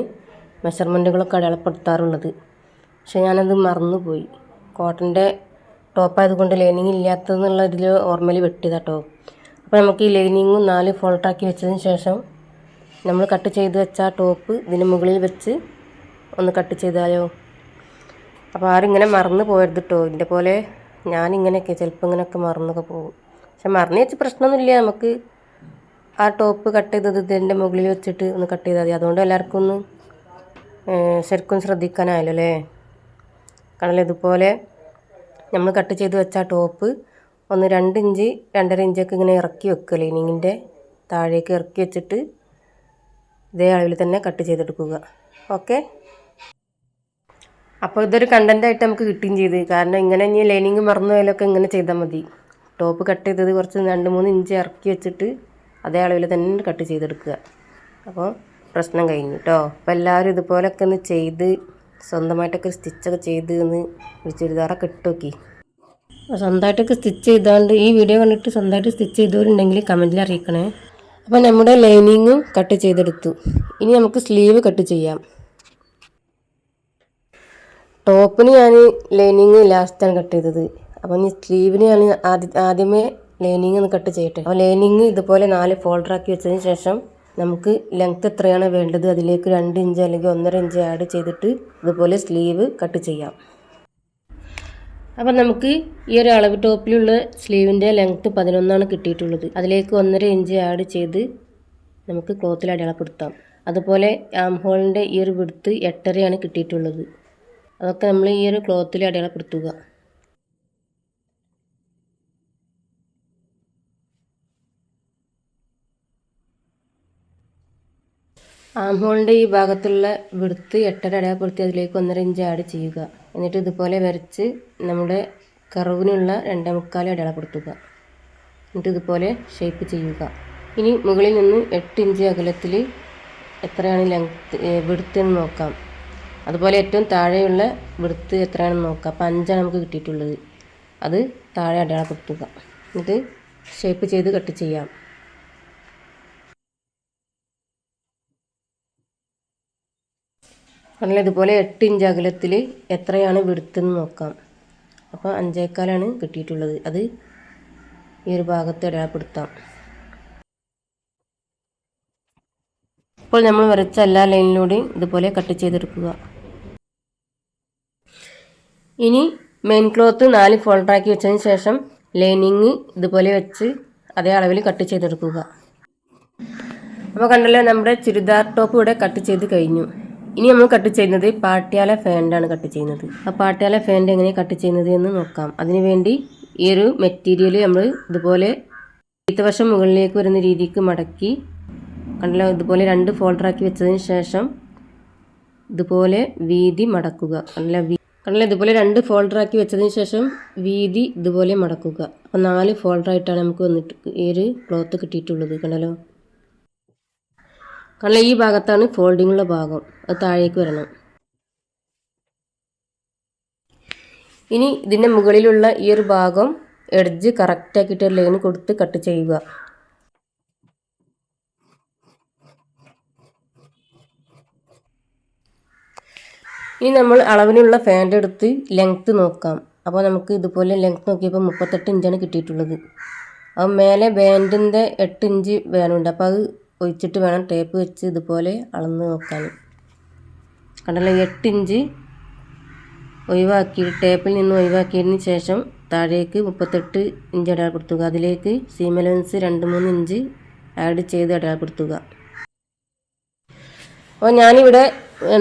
മെഷർമെന്റുകളൊക്കെ അടയാളപ്പെടുത്താറുള്ളത്. പക്ഷെ ഞാനത് മറന്നുപോയി. കോട്ടന്റെ ടോപ്പായതുകൊണ്ട് ലൈനിങ് ഇല്ലാത്തതെന്നുള്ള ഇതിൽ ഓർമ്മയിൽ വെട്ടിയതാട്ടോ. അപ്പോൾ നമുക്ക് ഈ ലൈനിങ്ങും നാല് ഫോൾട്ടാക്കി വെച്ചതിന് ശേഷം നമ്മൾ കട്ട് ചെയ്ത് വെച്ച ആ ടോപ്പ് ഇതിന് മുകളിൽ വെച്ച് ഒന്ന് കട്ട് ചെയ്താലോ? അപ്പോൾ ആരിങ്ങനെ മറന്നു പോയരുത് കേട്ടോ ഇതിന്റെ പോലെ ഞാനിങ്ങനെയൊക്കെ ചിലപ്പോൾ ഇങ്ങനെയൊക്കെ മറന്നൊക്കെ പോകും. പക്ഷെ മറന്നു വെച്ച് പ്രശ്നമൊന്നുമില്ല. നമുക്ക് ആ ടോപ്പ് കട്ട് ചെയ്തത് ഇതിന്റെ മുകളിൽ വെച്ചിട്ട് ഒന്ന് കട്ട് ചെയ്താൽ മതി. അതുകൊണ്ട് എല്ലാവർക്കും ഒന്ന് ശരിക്കും ശ്രദ്ധിക്കാനായല്ലോ അല്ലേ? കാരണം ഇതുപോലെ നമ്മൾ കട്ട് ചെയ്ത് വെച്ച ടോപ്പ് ഒന്ന് രണ്ട് ഇഞ്ച് രണ്ടര ഇഞ്ചൊക്കെ ഇങ്ങനെ ഇറക്കി വെക്കുക ലൈനിങ്ങിന്റെ താഴേക്ക് ഇറക്കി വെച്ചിട്ട് ഇതേ അളവിൽ തന്നെ കട്ട് ചെയ്തെടുക്കുക. ഓക്കെ അപ്പോൾ ഇതൊരു കണ്ടന്റായിട്ട് നമുക്ക് കിട്ടുകയും ചെയ്ത്. കാരണം ഇങ്ങനെ ഇനി ലൈനിങ് മറന്നു പോയാലൊക്കെ ഇങ്ങനെ ചെയ്താൽ മതി. ടോപ്പ് കട്ട് ചെയ്തത് കുറച്ച് രണ്ട് മൂന്ന് ഇഞ്ച് ഇറക്കി വെച്ചിട്ട് അതേ അളവിൽ തന്നെ കട്ട് ചെയ്തെടുക്കുക. അപ്പോൾ പ്രശ്നം കഴിഞ്ഞു കേട്ടോ അപ്പോൾ എല്ലാവരും ഇതുപോലൊക്കെ ഒന്ന് ചെയ്ത് സ്വന്തമായിട്ടൊക്കെ സ്റ്റിച്ചൊക്കെ ചെയ്ത് ഒന്ന് ഒരു ചുരിദാറൊക്കെ ഇട്ട് നോക്കി. സ്വന്തമായിട്ടൊക്കെ സ്റ്റിച്ച് ചെയ്താണ്ട് ഈ വീഡിയോ കണ്ടിട്ട് സ്വന്തമായിട്ട് സ്റ്റിച്ച് ചെയ്തവരുണ്ടെങ്കിൽ കമന്റിൽ അറിയിക്കണേ. അപ്പോൾ നമ്മുടെ ലൈനിങ്ങും കട്ട് ചെയ്തെടുത്തു. ഇനി നമുക്ക് സ്ലീവ് കട്ട് ചെയ്യാം. ടോപ്പിന് ഞാൻ ലൈനിങ് ലാസ്റ്റാണ് കട്ട് ചെയ്തത്. അപ്പോൾ ഇനി സ്ലീവിന് ഞാൻ ആദ്യ ആദ്യമേ ലൈനിങ് ഒന്ന് കട്ട് ചെയ്യട്ടെ. അപ്പോൾ ലൈനിങ് ഇതുപോലെ നാല് ഫോൾഡറാക്കി വെച്ചതിന് ശേഷം നമുക്ക് ലെങ്ത് എത്രയാണ് വേണ്ടത്? അതിലേക്ക് രണ്ട് ഇഞ്ച് അല്ലെങ്കിൽ ഒന്നര ഇഞ്ച് ആഡ് ചെയ്തിട്ട് ഇതുപോലെ സ്ലീവ് കട്ട് ചെയ്യാം. അപ്പം നമുക്ക് ഈ ഒരു അളവ് ടോപ്പിലുള്ള സ്ലീവിന്റെ ലെങ്ത്ത് പതിനൊന്നാണ് കിട്ടിയിട്ടുള്ളത്. അതിലേക്ക് ഒന്നര ഇഞ്ച് ആഡ് ചെയ്ത് നമുക്ക് ക്ലോത്തിൽ അടയാളപ്പെടുത്താം. അതുപോലെ ആം ഹോളിന്റെ ഈ ഒരു വിടുത്ത് എട്ടരയാണ് കിട്ടിയിട്ടുള്ളത്. അതൊക്കെ നമ്മൾ ഈ ഒരു ക്ലോത്തിൽ അടയാളപ്പെടുത്തുക. ആം ഹോളിന്റെ ഈ ഭാഗത്തുള്ള വിടുത്ത് എട്ടര അടയാളപ്പെടുത്തി അതിലേക്ക് ഒന്നര ഇഞ്ച് ആഡ് ചെയ്യുക. എന്നിട്ട് ഇതുപോലെ വരച്ച് നമ്മുടെ കറവിനുള്ള രണ്ടേ മുക്കാൽ അടയാളപ്പെടുത്തുക എന്നിട്ട് ഇതുപോലെ ഷേപ്പ് ചെയ്യുക. ഇനി മുകളിൽ നിന്ന് എട്ട് ഇഞ്ച് അകലത്തിൽ എത്രയാണ് ലെങ്ത്ത് വിടുത്ത് എന്ന് നോക്കാം. അതുപോലെ ഏറ്റവും താഴെയുള്ള വിടുത്ത് എത്രയാണെന്ന് നോക്കാം. അപ്പോൾ അഞ്ചാണ് നമുക്ക് കിട്ടിയിട്ടുള്ളത്. അത് താഴെ അടയാളപ്പെടുത്തുക എന്നിട്ട് ഷേപ്പ് ചെയ്ത് കട്ട് ചെയ്യാം. നല്ല ഇതുപോലെ എട്ട് ഇഞ്ച് അകലത്തിൽ എത്രയാണ് വിടുത്തെന്ന് നോക്കാം. അപ്പോൾ അഞ്ചേക്കാലാണ് കിട്ടിയിട്ടുള്ളത്. അത് ഈ ഒരു ഭാഗത്ത് അടയാളപ്പെടുത്താം ഇപ്പോൾ നമ്മൾ വരച്ച എല്ലാ ലൈനിലൂടെയും ഇതുപോലെ കട്ട് ചെയ്തെടുക്കുക. ഇനി മെയിൻ ക്ലോത്ത് നാല് ഫോൾഡറാക്കി വെച്ചതിന് ശേഷം ലൈനിങ് ഇതുപോലെ വെച്ച് അതേ അളവിൽ കട്ട് ചെയ്തെടുക്കുക. അപ്പോൾ കണ്ടല്ലോ നമ്മുടെ ചുരിദാർ ടോപ്പ് ഇവിടെ കട്ട് ചെയ്ത് കഴിഞ്ഞു. ഇനി നമ്മൾ കട്ട് ചെയ്യുന്നത് പാട്യാല ഫാന്റാണ് കട്ട് ചെയ്യുന്നത്. ആ പാട്യാല ഫാന്റ് എങ്ങനെ കട്ട് ചെയ്യുന്നത് എന്ന് നോക്കാം. അതിനുവേണ്ടി ഈ ഒരു മെറ്റീരിയൽ നമ്മൾ ഇതുപോലെ വശം മുകളിലേക്ക് വരുന്ന രീതിക്ക് മടക്കി കണ്ടല്ലോ? ഇതുപോലെ രണ്ട് ഫോൾഡറാക്കി വെച്ചതിന് ശേഷം ഇതുപോലെ വീതി മടക്കുക. കണ്ടല്ലോ? വീ കണ്ടല്ലോ? ഇതുപോലെ രണ്ട് ഫോൾഡറാക്കി വെച്ചതിന് ശേഷം വീതി ഇതുപോലെ മടക്കുക. അപ്പോൾ നാല് ഫോൾഡറായിട്ടാണ് നമുക്ക് വന്നിട്ട് ഈ ഒരു ക്ലോത്ത് കിട്ടിയിട്ടുള്ളത്. കണ്ടല്ലോ? കാരണം ഈ ഭാഗത്താണ് ഫോൾഡിങ്ങുള്ള ഭാഗം. അത് താഴേക്ക് വരണം. ഇനി ഇതിന്റെ മുകളിലുള്ള ഈ ഒരു ഭാഗം എഡ്ജ് കറക്റ്റാക്കിയിട്ട് ലൈൻ കൊടുത്ത് കട്ട് ചെയ്യുക. ഇനി നമ്മൾ അളവിനുള്ള ഫാന്റെ എടുത്ത് ലെങ്ത്ത് നോക്കാം. അപ്പോൾ നമുക്ക് ഇതുപോലെ ലെങ്ത്ത് നോക്കിയപ്പോൾ മുപ്പത്തെട്ട് ഇഞ്ചാണ് കിട്ടിയിട്ടുള്ളത്. അപ്പം മേലെ ബാൻഡിന്റെ എട്ട് ഇഞ്ച് വേണമുണ്ട് അപ്പോൾ അത് ഒഴിച്ചിട്ട് വേണം ടേപ്പ് വെച്ച് ഇതുപോലെ അളന്ന് നോക്കാൻ. കണ്ടല്ലോ എട്ട് ഇഞ്ച് ഒഴിവാക്കി ടേപ്പിൽ നിന്ന് ഒഴിവാക്കിയതിന് ശേഷം താഴേക്ക് മുപ്പത്തെട്ട് ഇഞ്ച് അടയാളപ്പെടുത്തുക അതിലേക്ക് സീം അലവൻസ് രണ്ട് മൂന്ന് ഇഞ്ച് ആഡ് ചെയ്ത് അടയാളപ്പെടുത്തുക അപ്പോൾ ഞാനിവിടെ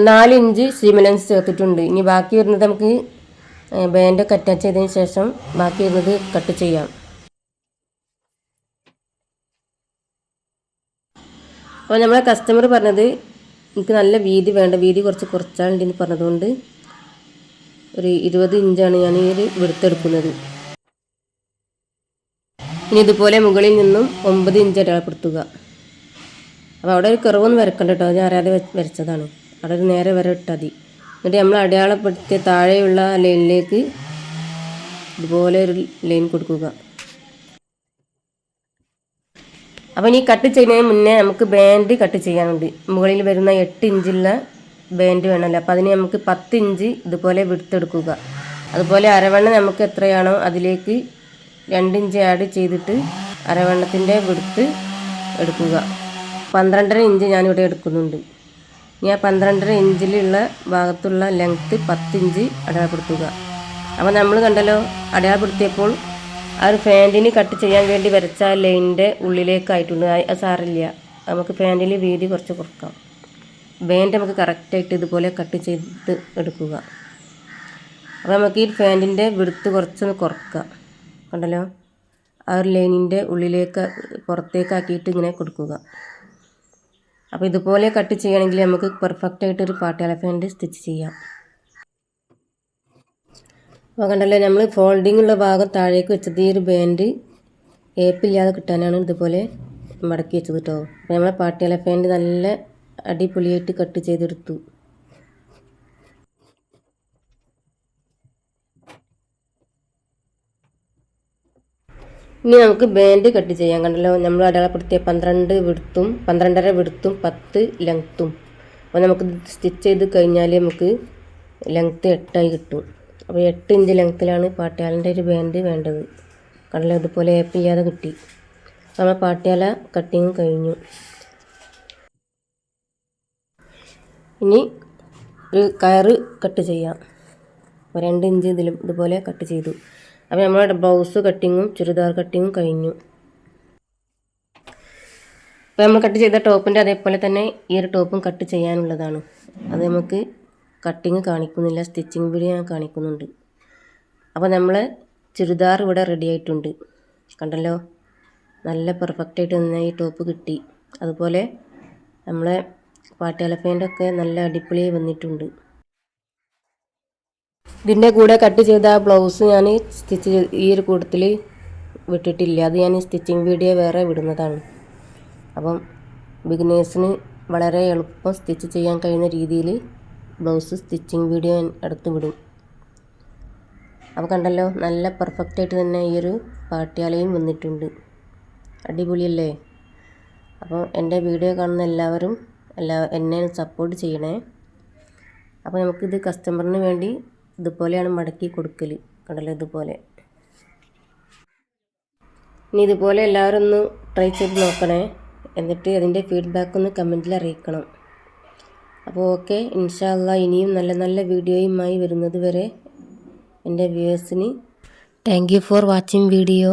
നാല് ഇഞ്ച് സീം അലവൻസ് ചേർത്തിട്ടുണ്ട്. ഇനി ബാക്കി വരുന്നത് നമുക്ക് ബാൻഡൊക്കെ അറ്റാച്ച് ചെയ്തതിന് ശേഷം ബാക്കി വരുന്നത് കട്ട് ചെയ്യാം. അപ്പോൾ നമ്മളെ കസ്റ്റമർ പറഞ്ഞത് എനിക്ക് നല്ല വീതി വേണ്ട വീതി കുറച്ച് കുറച്ചാളുണ്ടെന്ന് പറഞ്ഞതുകൊണ്ട് ഒരു ഇരുപത് ഇഞ്ചാണ് ഞാൻ ഈ ഒരു വെടുത്തെടുക്കുന്നത് ഇനി ഇതുപോലെ മുകളിൽ നിന്നും ഒമ്പത് ഇഞ്ച് അടയാളപ്പെടുത്തുക. അപ്പോൾ അവിടെ ഒരു കുറവൊന്നും വരക്കണ്ട കേട്ടോ ഞാൻ അറിയാതെ വരച്ചതാണ്. അവിടെ ഒരു നേരെ വരെ ഇട്ടാൽ മതി. എന്നിട്ട് നമ്മൾ അടയാളപ്പെടുത്തിയ താഴെയുള്ള ലൈനിലേക്ക് ഇതുപോലെ ഒരു ലൈൻ കൊടുക്കുക. അപ്പം ഈ കട്ട് ചെയ്യുന്നതിന് മുന്നേ നമുക്ക് ബാൻഡ് കട്ട് ചെയ്യാനുണ്ട്. മുകളിൽ വരുന്ന എട്ട് ഇഞ്ചുള്ള ബാൻഡ് വേണമല്ലോ. അപ്പോൾ അതിന് നമുക്ക് പത്ത് ഇഞ്ച് ഇതുപോലെ വിടുത്തെടുക്കുക അതുപോലെ അരവണ്ണം നമുക്ക് എത്രയാണോ അതിലേക്ക് രണ്ട് ഇഞ്ച് ആഡ് ചെയ്തിട്ട് അരവണ്ണത്തിന്റെ വിടുത്ത് എടുക്കുക. പന്ത്രണ്ടര ഇഞ്ച് ഞാനിവിടെ എടുക്കുന്നുണ്ട്. ഞാൻ പന്ത്രണ്ടര ഇഞ്ചിലുള്ള ഭാഗത്തുള്ള ലെങ്ത്ത് പത്ത് ഇഞ്ച് അടയാളപ്പെടുത്തുക. അപ്പോൾ നമ്മൾ കണ്ടല്ലോ അടയാളപ്പെടുത്തിയപ്പോൾ ആ ഒരു ഫാന്റിന് കട്ട് ചെയ്യാൻ വേണ്ടി വരച്ച ലൈനിന്റെ ഉള്ളിലേക്കായിട്ടുണ്ട്. അത് സാറില്ല. നമുക്ക് ഫാന്റിൽ വീതി കുറച്ച് കുറക്കാം. ബാൻഡ് നമുക്ക് കറക്റ്റായിട്ട് ഇതുപോലെ കട്ട് ചെയ്ത് എടുക്കുക. അപ്പോൾ നമുക്ക് ഈ ഫാന്റിന്റെ വിടുത്ത് കുറച്ചൊന്ന് കുറക്കുക കണ്ടല്ലോ? ആ ഒരു ലൈനിന്റെ ഉള്ളിലേക്ക് പുറത്തേക്കാക്കിയിട്ട് ഇങ്ങനെ കൊടുക്കുക. അപ്പോൾ ഇതുപോലെ കട്ട് ചെയ്യണമെങ്കിൽ നമുക്ക് പെർഫെക്റ്റായിട്ടൊരു പാട്ടാല ഫാന്റ് സ്റ്റിച്ച് ചെയ്യാം. അപ്പോൾ കണ്ടല്ലേ നമ്മൾ ഫോൾഡിംഗ് ഉള്ള ഭാഗം താഴേക്ക് വെച്ചത് ഈ ഒരു ബാൻഡ് ഏപ്പില്ലാതെ കിട്ടാനാണ് ഇതുപോലെ മടക്കി വെച്ചത് കേട്ടോ അപ്പോൾ നമ്മളെ പാട്ടിയാല ഫാൻഡ് നല്ല അടിപൊളിയായിട്ട് കട്ട് ചെയ്തെടുത്തു. ഇനി നമുക്ക് ബാൻഡ് കട്ട് ചെയ്യാം. കണ്ടല്ലോ നമ്മൾ അടയാളപ്പെടുത്തിയ പന്ത്രണ്ട് വിടുത്തും പന്ത്രണ്ടര വിടുത്തും പത്ത് ലെങ്ത്തും അപ്പോൾ നമുക്ക് സ്റ്റിച്ച് ചെയ്ത് കഴിഞ്ഞാൽ നമുക്ക് ലെങ്ത്ത് എട്ടായി കിട്ടും. അപ്പോൾ എട്ട് ഇഞ്ച് ലെങ്ത്തിലാണ് പാട്ടിയാലിന്റെ ഒരു ബാൻഡ് വേണ്ടത്. കടല ഇതുപോലെ ഏപ്പ് ചെയ്യാതെ കിട്ടി നമ്മൾ പാട്ടിയാല കട്ടിങ് കഴിഞ്ഞു. ഇനി ഒരു കയറ് കട്ട് ചെയ്യാം. അപ്പോൾ രണ്ട് ഇഞ്ച് ഇതിലും ഇതുപോലെ കട്ട് ചെയ്തു. അപ്പോൾ നമ്മളുടെ ബ്ലൗസ് കട്ടിങ്ങും ചുരിദാർ കട്ടിങ്ങും കഴിഞ്ഞു. അപ്പോൾ നമ്മൾ കട്ട് ചെയ്ത ടോപ്പിന്റെ അതേപോലെ തന്നെ ഈ ഒരു ടോപ്പും കട്ട് ചെയ്യാനുള്ളതാണ്. അത് നമുക്ക് കട്ടിങ് കാണിക്കുന്നില്ല സ്റ്റിച്ചിങ് വീഡിയോ ഞാൻ കാണിക്കുന്നുണ്ട്. അപ്പോൾ നമ്മൾ ചുരിദാർ ഇവിടെ റെഡി ആയിട്ടുണ്ട്. കണ്ടല്ലോ? നല്ല പെർഫെക്റ്റ് ആയിട്ട് തന്നെ ഈ ടോപ്പ് കിട്ടി. അതുപോലെ നമ്മളെ പാട്ടിയാലപ്പേന്റെ ഒക്കെ നല്ല അടിപൊളിയായി വന്നിട്ടുണ്ട്. ഇതിന്റെ കൂടെ കട്ട് ചെയ്ത ആ ബ്ലൗസ് ഞാൻ സ്റ്റിച്ച് ഈ ഒരു കൂട്ടത്തിൽ വിട്ടിട്ടില്ല. അത് ഞാൻ സ്റ്റിച്ചിങ് വീഡിയോ വേറെ വിടുന്നതാണ്. അപ്പം ബിഗിനേഴ്സിന് വളരെ എളുപ്പം സ്റ്റിച്ച് ചെയ്യാൻ കഴിയുന്ന രീതിയിൽ ബ്ലൗസ് സ്റ്റിച്ചിങ് വീഡിയോ ഞാൻ എടുത്ത് വിടും. അപ്പോൾ കണ്ടല്ലോ നല്ല പെർഫെക്റ്റ് ആയിട്ട് തന്നെ ഈ ഒരു പാട്ടിയാലയും വന്നിട്ടുണ്ട്. അടിപൊളിയല്ലേ? അപ്പോൾ എന്റെ വീഡിയോ കാണുന്ന എല്ലാവരും എല്ലാ എന്നെ സപ്പോർട്ട് ചെയ്യണേ. അപ്പോൾ നമുക്കിത് കസ്റ്റമറിന് വേണ്ടി ഇതുപോലെയാണ് മടക്കി കൊടുക്കൽ കണ്ടല്ലോ ഇതുപോലെ. ഇനി ഇതുപോലെ എല്ലാവരും ഒന്ന് ട്രൈ ചെയ്ത് നോക്കണേ. എന്നിട്ട് അതിന്റെ ഫീഡ്ബാക്ക് ഒന്ന് കമന്റിൽ അറിയിക്കണം. അപ്പോൾ ഓക്കെ ഇൻഷാല്ല ഇനിയും നല്ല നല്ല വീഡിയോയുമായി വരുന്നത് വരെ എന്റെ വ്യൂവേഴ്സിന്. Thank you for watching video